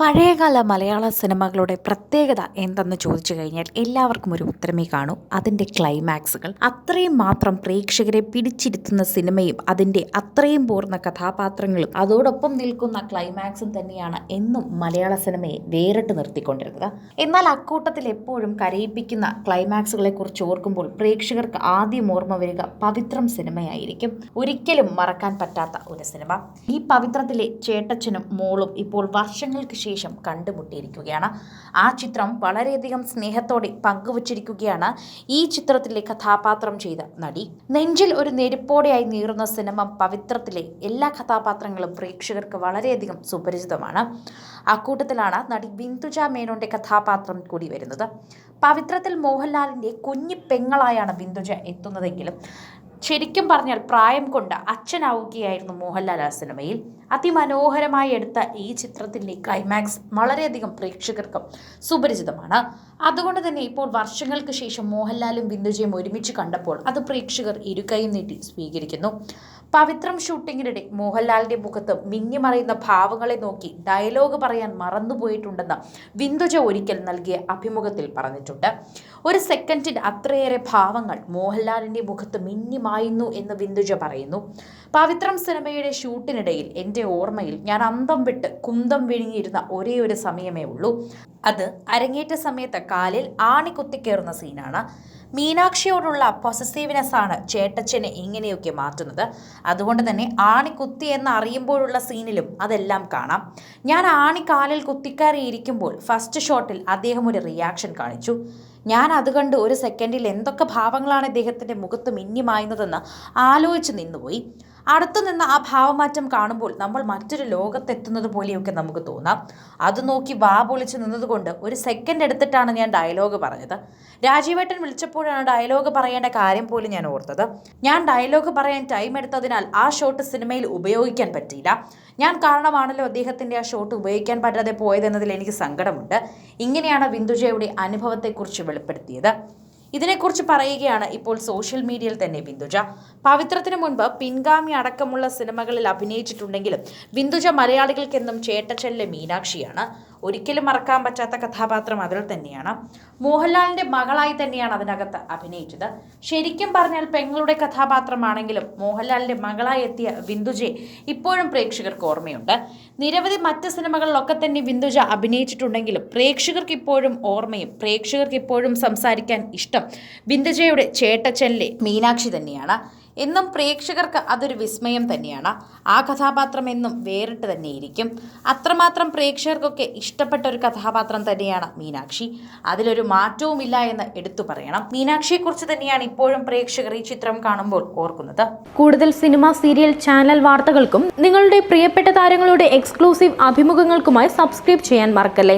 പഴയകാല മലയാള സിനിമകളുടെ പ്രത്യേകത എന്തെന്ന് ചോദിച്ചു കഴിഞ്ഞാൽ എല്ലാവർക്കും ഒരു ഉത്തരമേ കാണൂ. അതിന്റെ ക്ലൈമാക്സുകൾ അത്രയും മാത്രം പ്രേക്ഷകരെ പിടിച്ചിരുത്തുന്ന സിനിമയും അതിന്റെ അത്രയും പൂർണ കഥാപാത്രങ്ങളും അതോടൊപ്പം നിൽക്കുന്ന ക്ലൈമാക്സും തന്നെയാണ് എന്നും മലയാള സിനിമയെ വേറിട്ട് നിർത്തിക്കൊണ്ടിരുന്നത്. എന്നാൽ അക്കൂട്ടത്തിൽ എപ്പോഴും കരയിപ്പിക്കുന്ന ക്ലൈമാക്സുകളെ കുറിച്ച് ഓർക്കുമ്പോൾ പ്രേക്ഷകർക്ക് ആദ്യം ഓർമ്മ വരിക പവിത്രം സിനിമയായിരിക്കും. ഒരിക്കലും മറക്കാൻ പറ്റാത്ത ഒരു സിനിമ. ഈ പവിത്രത്തിലെ ചേട്ടച്ചനും മോളും ഇപ്പോൾ വർഷങ്ങൾക്ക് ശേഷം കണ്ടുമുട്ടിയിരിക്കുകയാണ്. ആ ചിത്രം വളരെയധികം സ്നേഹത്തോടെ പങ്കുവച്ചിരിക്കുകയാണ് ഈ ചിത്രത്തിലെ കഥാപാത്രം ചെയ്ത നടി. നെഞ്ചിൽ ഒരു നെരുപ്പോടെയായി നീറുന്ന സിനിമ പവിത്രത്തിലെ എല്ലാ കഥാപാത്രങ്ങളും പ്രേക്ഷകർക്ക് വളരെയധികം സുപരിചിതമാണ്. അക്കൂട്ടത്തിലാണ് നടി ബിന്ദുജ മേനോന്റെ കഥാപാത്രം കൂടി വരുന്നത്. പവിത്രത്തിൽ മോഹൻലാലിന്റെ കുഞ്ഞി പെങ്ങളായാണ് ബിന്ദുജ എത്തുന്നതെങ്കിലും ശരിക്കും പറഞ്ഞാൽ പ്രായം കൊണ്ട് അച്ഛനാവുകയായിരുന്നു മോഹൻലാൽ ആ സിനിമയിൽ. അതിമനോഹരമായി എടുത്ത ഈ ചിത്രത്തിന്റെ ക്ലൈമാക്സ് വളരെയധികം പ്രേക്ഷകർക്കും സുപരിചിതമാണ്. അതുകൊണ്ട് തന്നെ ഇപ്പോൾ വർഷങ്ങൾക്ക് ശേഷം മോഹൻലാലും ബിന്ദുജയും ഒരുമിച്ച് കണ്ടപ്പോൾ അത് പ്രേക്ഷകർ ഇരുകൈയും നീട്ടി സ്വീകരിക്കുന്നു. പവിത്രം ഷൂട്ടിങ്ങിനിടെ മോഹൻലാലിന്റെ മുഖത്ത് മിന്നിമറയുന്ന ഭാവങ്ങളെ നോക്കി ഡയലോഗ് പറയാൻ മറന്നുപോയിട്ടുണ്ടെന്ന് ബിന്ദുജ ഒരിക്കൽ നൽകിയ അഭിമുഖത്തിൽ പറഞ്ഞിട്ടുണ്ട്. ഒരു സെക്കൻഡിൽ അത്രയേറെ ഭാവങ്ങൾ മോഹൻലാലിന്റെ മുഖത്ത് മിന്നിമായുന്നു എന്ന് ബിന്ദുജ പറയുന്നു. പവിത്രം സിനിമയുടെ ഷൂട്ടിനിടയിൽ എന്റെ ഓർമ്മയിൽ ഞാൻ അന്തം വിട്ട് കുന്തം വിഴുങ്ങിയിരുന്ന ഒരേ ഒരു സമയമേ ഉള്ളൂ. അത് അരങ്ങേറ്റ സമയത്ത് കാലിൽ ആണി കുത്തിക്കേറുന്ന സീനാണ്. മീനാക്ഷിയോടുള്ള പൊസസീവ്നെസ് ആണ് ചേട്ടച്ചനെ ഇങ്ങനെയൊക്കെ മാറ്റുന്നത്. അതുകൊണ്ട് തന്നെ ആണി കുത്തി എന്ന് അറിയുമ്പോഴുള്ള സീനിലും അതെല്ലാം കാണാം. ഞാൻ ആണി കാലിൽ കുത്തിക്കയറിയിരിക്കുമ്പോൾ ഫസ്റ്റ് ഷോട്ടിൽ അദ്ദേഹം ഒരു റിയാക്ഷൻ കാണിച്ചു. ഞാൻ അത് കണ്ട് ഒരു സെക്കൻഡിൽ എന്തൊക്കെ ഭാവങ്ങളാണ് ഇദ്ദേഹത്തിന്റെ മുഖത്ത് മിന്നിമായുന്നതെന്ന് ആലോചിച്ച് നിന്നുപോയി. അടുത്തു നിന്ന് ആ ഭാവമാറ്റം കാണുമ്പോൾ നമ്മൾ മറ്റൊരു ലോകത്തെത്തുന്നത് പോലെയൊക്കെ നമുക്ക് തോന്നാം. അത് നോക്കി വാ പൊളിച്ച് നിന്നതുകൊണ്ട് ഒരു സെക്കൻഡ് എടുത്തിട്ടാണ് ഞാൻ ഡയലോഗ് പറഞ്ഞത്. രാജീവേട്ടൻ വിളിച്ചപ്പോഴാണ് ഡയലോഗ് പറയേണ്ട കാര്യം പോലും ഞാൻ ഓർത്തത്. ഞാൻ ഡയലോഗ് പറയാൻ ടൈം എടുത്തതിനാൽ ആ ഷോട്ട് സിനിമയിൽ ഉപയോഗിക്കാൻ പറ്റിയില്ല. ഞാൻ കാരണമാണല്ലോ അദ്ദേഹത്തിന്റെ ആ ഷോട്ട് ഉപയോഗിക്കാൻ പറ്റാതെ പോയതെന്നതിൽ എനിക്ക് സങ്കടമുണ്ട്. ഇങ്ങനെയാണ് ബിന്ദുജയുടെ അനുഭവത്തെക്കുറിച്ച് വെളിപ്പെടുത്തിയത്. ഇതിനെക്കുറിച്ച് പറയുകയാണ് ഇപ്പോൾ സോഷ്യൽ മീഡിയയിൽ തന്നെ ബിന്ദുജ. പവിത്രത്തിന് മുൻപ് പിൻഗാമി അടക്കമുള്ള സിനിമകളിൽ അഭിനയിച്ചിട്ടുണ്ടെങ്കിലും ബിന്ദുജ മലയാളികൾക്കെന്നും ചേട്ടച്ചല്ലെ മീനാക്ഷിയാണ്. ഒരിക്കലും മറക്കാൻ പറ്റാത്ത കഥാപാത്രം അതിൽ തന്നെയാണ്. മോഹൻലാലിന്റെ മകളായി തന്നെയാണ് അതിനകത്ത് അഭിനയിച്ചത്. ശരിക്കും പറഞ്ഞാൽ പെങ്ങളുടെ കഥാപാത്രമാണെങ്കിലും മോഹൻലാലിന്റെ മകളായി എത്തിയ ബിന്ദുജയെ ഇപ്പോഴും പ്രേക്ഷകർക്ക് ഓർമ്മയുണ്ട്. നിരവധി മറ്റ് സിനിമകളിലൊക്കെ തന്നെ ബിന്ദുജ അഭിനയിച്ചിട്ടുണ്ടെങ്കിലും പ്രേക്ഷകർക്ക് ഇപ്പോഴും ഓർമ്മയും പ്രേക്ഷകർക്ക് ഇപ്പോഴും സംസാരിക്കാൻ ഇഷ്ടം ബിന്ദുജയുടെ ചേട്ടച്ചനിലെ മീനാക്ഷി തന്നെയാണ്. എന്നും പ്രേക്ഷകർക്ക് അതൊരു വിസ്മയം തന്നെയാണ്. ആ കഥാപാത്രം എന്നും വേറിട്ട് തന്നെയിരിക്കും. അത്രമാത്രം പ്രേക്ഷകർക്കൊക്കെ ഇഷ്ടപ്പെട്ട ഒരു കഥാപാത്രം തന്നെയാണ് മീനാക്ഷി. അതിലൊരു മാറ്റവുമില്ല എന്ന് എടുത്തു പറയണം. മീനാക്ഷിയെക്കുറിച്ച് തന്നെയാണ് ഇപ്പോഴും പ്രേക്ഷകർ ഈ ചിത്രം കാണുമ്പോൾ ഓർക്കുന്നത്. കൂടുതൽ സിനിമ സീരിയൽ ചാനൽ വാർത്തകൾക്കും നിങ്ങളുടെ പ്രിയപ്പെട്ട താരങ്ങളുടെ എക്സ്ക്ലൂസീവ് അഭിമുഖങ്ങൾക്കുമായി സബ്സ്ക്രൈബ് ചെയ്യാൻ മറക്കല്ലേ?